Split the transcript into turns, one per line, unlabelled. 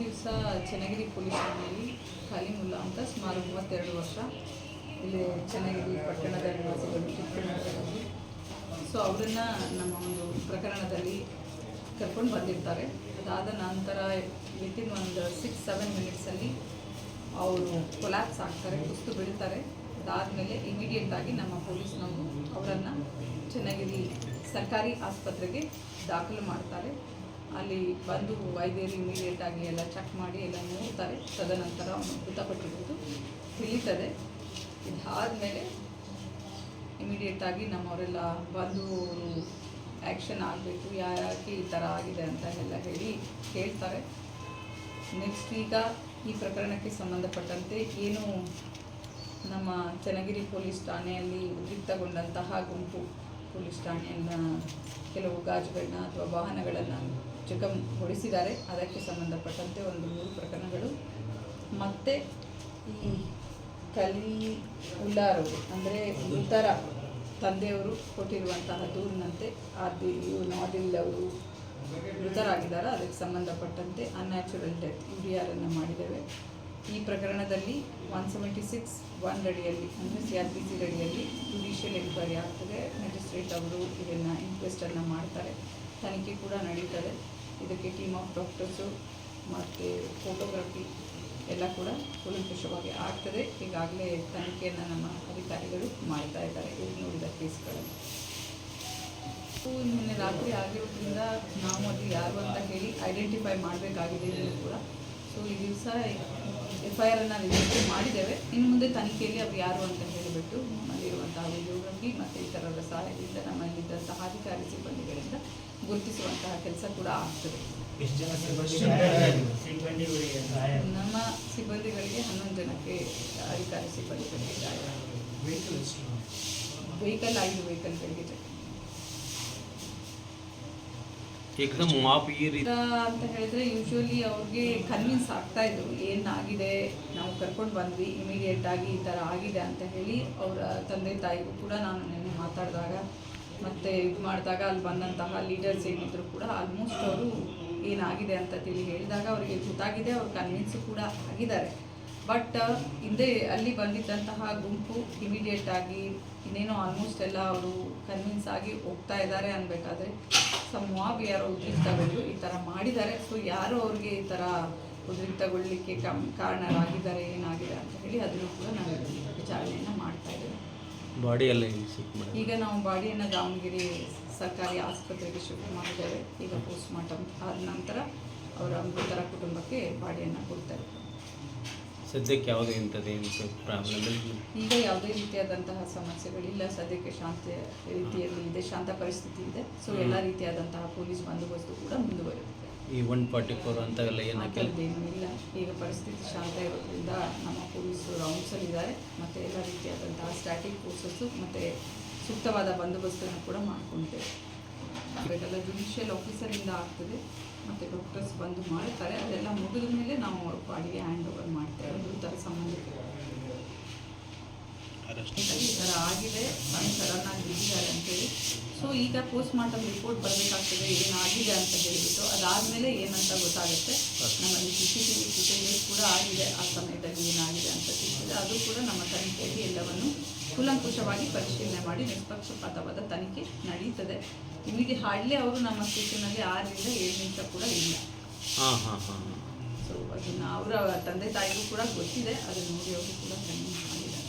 ದಿವಸ ಚನ್ನಗಿರಿ ಪೊಲೀಸ್ ಠಾಣೆಯಲ್ಲಿ ಖಾಲಿಮುಲ್ಲಾ ಅಂತ ಸುಮಾರು ಮೂವತ್ತೆರಡು ವರ್ಷ ಇಲ್ಲಿ ಚನ್ನಗಿರಿ ಪಟ್ಟಣದ ನಿವಾಸಿಗಳು ಚಿತ್ರನಗರದಲ್ಲಿ ಸೊ ಅವರನ್ನು ನಮ್ಮ ಒಂದು ಪ್ರಕರಣದಲ್ಲಿ ಕರ್ಕೊಂಡು ಬಂದಿರ್ತಾರೆ. ಅದಾದ ನಂತರ ವಿತಿನ್ ಒಂದು ಸಿಕ್ಸ್ ಸೆವೆನ್ ಮಿನಿಟ್ಸಲ್ಲಿ ಅವರು ಕೊಲ್ಯಾಪ್ಸ್ ಆಗ್ತಾರೆ, ಕುಸ್ತು ಬೀಳ್ತಾರೆ. ಅದಾದಮೇಲೆ ಇಮಿಡಿಯೇಟಾಗಿ ನಮ್ಮ ಪೊಲೀಸ್ನವರು ಅವರನ್ನು ಚನ್ನಗಿರಿ ಸರ್ಕಾರಿ ಆಸ್ಪತ್ರೆಗೆ ದಾಖಲು ಮಾಡ್ತಾರೆ. ಅಲ್ಲಿ ಬಂದು ವೈದ್ಯರು ಇಮಿಡಿಯೇಟ್ ಆಗಿ ಎಲ್ಲ ಚೆಕ್ ಮಾಡಿ ಎಲ್ಲ ನೋಡ್ತಾರೆ. ತದನಂತರ ಮೃತಪಟ್ಟಿರುವುದು ತಿಳಿತದೆ ಇದಾದಮೇಲೆ ಇಮಿಡಿಯೇಟ್ ಆಗಿ ನಮ್ಮವರೆಲ್ಲ ಬಂದು ಆ್ಯಕ್ಷನ್ ಆಗಬೇಕು ಯಾಕೆ ಈ ಥರ ಆಗಿದೆ ಅಂತ ಎಲ್ಲ ಹೇಳಿ ಕೇಳ್ತಾರೆ. ನೆಕ್ಸ್ಟ್ ಈಗ ಈ ಪ್ರಕರಣಕ್ಕೆ ಸಂಬಂಧಪಟ್ಟಂತೆ ಏನು ನಮ್ಮ ಚನ್ನಗಿರಿ ಪೊಲೀಸ್ ಠಾಣೆಯಲ್ಲಿ ಉದ್ರಿಕ್ತಗೊಂಡಂತಹ ಗುಂಪು, ಪೊಲೀಸ್ ಠಾಣೆಯನ್ನು ಕೆಲವು ಗಾಜುಗಳನ್ನ ಅಥವಾ ವಾಹನಗಳನ್ನು ಜಖಂಗೊಳಿಸಿದ್ದಾರೆ ಅದಕ್ಕೆ ಸಂಬಂಧಪಟ್ಟಂತೆ ಒಂದು ಮೂರು ಪ್ರಕರಣಗಳು. ಮತ್ತು ಈ ಕಲಿ ಉಲ್ಲಾರವರು ಅಂದರೆ ಮೃತರ ತಂದೆಯವರು ಕೊಟ್ಟಿರುವಂತಹ ದೂರಿನಂತೆ ಆದಿ ನಾದಿಲ್ ಅವರು ಮೃತರಾಗಿದ್ದಾರೆ. ಅದಕ್ಕೆ ಸಂಬಂಧಪಟ್ಟಂತೆ ಅನ್ಯಾಚುರಲ್ ಡೆತ್ ಯು ಡಿ ಆರನ್ನು ಮಾಡಿದ್ದೇವೆ. ಈ ಪ್ರಕರಣದಲ್ಲಿ ಒನ್ ಸೆವೆಂಟಿ ಸಿಕ್ಸ್ ಒನ್ ರೆಡಿಯಲ್ಲಿ ಅಂದರೆ ಸಿ ಆರ್ ಪಿ ಸಿ ರೆಡಿಯಲ್ಲಿ ಜುಡಿಷಿಯಲ್ ಎನ್ಕ್ವೈರಿ ಆಗ್ತದೆ. ಮ್ಯಾಜಿಸ್ಟ್ರೇಟ್ ಅವರು ಇದನ್ನು ಇನ್ಕ್ವೆಸ್ಟನ್ನು ಮಾಡ್ತಾರೆ. ತನಿಖೆ ಕೂಡ ನಡೀತದೆ. ಇದಕ್ಕೆ ಟೀಮ್ ಆಫ್ ಡಾಕ್ಟರ್ಸು ಮತ್ತು ಫೋಟೋಗ್ರಫಿ ಎಲ್ಲ ಕೂಡ ಕೂಲಂಕುಷವಾಗಿ ಆಗ್ತದೆ. ಈಗಾಗಲೇ ತನಿಖೆಯನ್ನು ನಮ್ಮ ಅಧಿಕಾರಿಗಳು ಮಾಡ್ತಾ ಇದ್ದಾರೆ. ಇಲ್ಲಿ ನೋಡಿದ ಕೇಸ್ಗಳನ್ನು. ನಿನ್ನೆ ರಾತ್ರಿ ಆಗಿರೋದ್ರಿಂದ ನಾವು ಅದು ಯಾರು ಅಂತ ಹೇಳಿ ಐಡೆಂಟಿಫೈ ಮಾಡಬೇಕಾಗಿದೆ ಕೂಡ. ಸೊ ಈ ದಿವಸ ಎಫ್ ಐ ಆರನ್ನು ರಿಜಿಸ್ಟರ್ ಮಾಡಿದ್ದೇವೆ. ಇನ್ನು ಮುಂದೆ ತನಿಖೆಯಲ್ಲಿ ಅವರು ಯಾರು ಅಂತ ಹೇಳಿಬಿಟ್ಟು ನಮ್ಮಲ್ಲಿರುವಂತಹ ವಿಡಿಯೋಗ್ರಫಿ ಮತ್ತು ಇತರರ ಸಹಾಯದಿಂದ ನಮ್ಮಲ್ಲಿದ್ದಂತಹ ಅಧಿಕಾರಿ ಸಿಬ್ಬಂದಿಗಳಿಂದ ಗುರುತಿಸುವಂತಹ ಕೆಲಸ ಕೂಡ ಆಗ್ತದೆ. ನಮ್ಮ ಸಿಬ್ಬಂದಿಗಳಿಗೆ ಹನ್ನೊಂದು ಜನಕ್ಕೆ ಅಧಿಕಾರಿ ಸಿಬ್ಬಂದಿಗಳಿಗೆ
ವೆಹಿಕಲ್
ಐದು ವೆಹಿಕಲ್ಗಳಿಗೆ ಅಂತ ಹೇಳಿದ್ರೆ ಯೂಶುವಲಿ ಅವ್ರಿಗೆ ಕನ್ವಿನ್ಸ್ ಆಗ್ತಾ ಇದ್ರು ಏನಾಗಿದೆ? ನಾವು ಕರ್ಕೊಂಡು ಬಂದ್ವಿ ಇಮಿಡಿಯೇಟ್ ಆಗಿ ಈ ತರ ಆಗಿದೆ ಅಂತ ಹೇಳಿ ಅವರ ತಂದೆ ತಾಯಿಗೂ ಕೂಡ ನಾನು ನಿನ್ನೆ ಮಾತಾಡಿದಾಗ ಮತ್ತು ಇದು ಮಾಡಿದಾಗ ಅಲ್ಲಿ ಬಂದಂತಹ ಲೀಡರ್ಸ್ ಏನಿದ್ರು ಕೂಡ ಆಲ್ಮೋಸ್ಟ್ ಅವರು ಏನಾಗಿದೆ ಅಂತ ತಿಳಿ ಹೇಳಿದಾಗ ಅವರಿಗೆ ಗೊತ್ತಾಗಿದೆ, ಅವ್ರು ಕನ್ವಿನ್ಸ್ ಕೂಡ ಆಗಿದ್ದಾರೆ. ಬಟ್ ಹಿಂದೆ ಅಲ್ಲಿ ಬಂದಿದ್ದಂತಹ ಗುಂಪು ಇಮಿಡಿಯೇಟ್ ಆಗಿ ಇನ್ನೇನೋ ಆಲ್ಮೋಸ್ಟ್ ಎಲ್ಲ ಅವರು ಕನ್ವಿನ್ಸ್ ಆಗಿ ಹೋಗ್ತಾ ಇದ್ದಾರೆ ಅನ್ಬೇಕಾದ್ರೆ ಸಮ್ ಮಾಬ್ ಯಾರೋ ಉದ್ರಿಕ್ತಗೊಂಡು ಈ ಥರ ಮಾಡಿದ್ದಾರೆ. ಸೊ ಯಾರು ಅವ್ರಿಗೆ ಈ ಥರ ಉದ್ರಿಕ್ತಗೊಳ್ಳಿಕ್ಕೆ ಕಮ್ ಕಾರಣರಾಗಿದ್ದಾರೆ, ಏನಾಗಿದೆ ಅಂತ ಹೇಳಿ ಅದನ್ನು ಕೂಡ ನಾವು ವಿಚಾರಣೆಯನ್ನು ಮಾಡ್ತಾ ಇದ್ದೇವೆ.
ಬಾಡಿ ಎಲ್ಲ
ಈಗ ನಾವು ಬಾಡಿಯನ್ನು ದಾವಣಗೆರೆ ಸರ್ಕಾರಿ ಆಸ್ಪತ್ರೆಗೆ ಶಿಫ್ಟ್ ಮಾಡಿದ್ದೇವೆ. ಈಗ ಪೋಸ್ಟ್ ಮಾರ್ಟಮ್ ಆದ ನಂತರ ಅವರ ಮೃತರ ಕುಟುಂಬಕ್ಕೆ ಬಾಡಿಯನ್ನು ಕೊಡ್ತಾರೆ
ಸದ್ಯಕ್ಕೆ ಯಾವುದೇ ಇಂಥದ್ದು ಪ್ರಾಬ್ಲಮ್
ಈಗ ಯಾವುದೇ ರೀತಿಯಾದಂತಹ ಸಮಸ್ಯೆಗಳಿಲ್ಲ. ಸದ್ಯಕ್ಕೆ ಶಾಂತ ರೀತಿಯಲ್ಲಿ ಇದೆ ಶಾಂತ ಪರಿಸ್ಥಿತಿ ಇದೆ. ಸೊ ಎಲ್ಲ ರೀತಿಯಾದಂತಹ ಪೊಲೀಸ್ ಬಂದೋಬಸ್ತು ಕೂಡ ಮುಂದುವರಿಯುತ್ತೆ
ಈ ಒನ್ ಫಾರ್ಟಿ ಫೋರ್ ಅಂಥವೆಲ್ಲ
ಥರದ್ದೇನೂ ಇಲ್ಲ. ಈಗ ಪರಿಸ್ಥಿತಿ ಶಾಂತ ಇರೋದ್ರಿಂದ ನಮ್ಮ ಪೊಲೀಸರು ರೌಂಡ್ಸಲ್ಲಿದ್ದಾರೆ ಮತ್ತು ಎಲ್ಲ ರೀತಿಯಾದಂತಹ ಸ್ಟ್ಯಾಟಿಕ್ ಫೋರ್ಸಸ್ಸು ಮತ್ತು ಸೂಕ್ತವಾದ ಬಂದೋಬಸ್ತನ್ನು ಕೂಡ ಮಾಡ್ಕೊಂಡಿದ್ದೇವೆ ಅದೆಲ್ಲ ಜುಡಿಷಿಯಲ್ ಆಫೀಸರಿಂದ ಆಗ್ತದೆ. ಮತ್ತು ಡಾಕ್ಟರ್ಸ್ ಬಂದು ಮಾಡ್ತಾರೆ. ಅದೆಲ್ಲ ಮುಗಿದ ಮೇಲೆ ನಾವು ಅವ್ರ ಬಾಡಿಗೆ ಹ್ಯಾಂಡ್ ಓವರ್ ಮಾಡ್ತೇವೆ ಮೃತರ ಸಂಬಂಧಿಕರು ಈ ಥರ ಆಗಿದೆ. ನಾನು ಸಡನ್ ಆಗಿ ಸೊ ಈಗ ಪೋಸ್ಟ್ ಮಾರ್ಟಮ್ ರಿಪೋರ್ಟ್ ಬರಬೇಕಾಗ್ತದೆ ಏನಾಗಿದೆ ಅಂತ ಹೇಳಿಬಿಟ್ಟು ಅದಾದಮೇಲೆ ಏನಂತ ಗೊತ್ತಾಗುತ್ತೆ. ನಮ್ಮಲ್ಲಿ C C T V footages ಕೂಡ ಆಗಿದೆ ಆ ಸಮಯದಲ್ಲಿ ಏನಾಗಿದೆ ಅಂತ ತಿಳಿಸಿದೆ ಅದು ಕೂಡ ನಮ್ಮ ತನಿಖೆಯಲ್ಲಿ ಎಲ್ಲವನ್ನು ಕೂಲಂಕುಷವಾಗಿ ಪರಿಶೀಲನೆ ಮಾಡಿ ನಿಷ್ಪಕ್ಷಪಾತವಾದ ತನಿಖೆ ನಡೀತದೆ. ನಿಮಗೆ ಹಾಡಲೇ ಅವರು ನಮ್ಮ ಸ್ಟೇಷನಲ್ಲಿ ಆರರಿಂದ ಏಳು ನಿಮಿಷ ಕೂಡ ಇಲ್ಲ.
ಹಾಂ ಹಾಂ ಹಾಂ
ಸೊ ಅದನ್ನು ಅವರ ತಂದೆ ತಾಯಿಗೂ ಕೂಡ ಗೊತ್ತಿದೆ. ಅದನ್ನು ನೋಡಿ ಅವರು ಕೂಡ ಕಣ್ಣು ಮಾಡಿದ್ದಾರೆ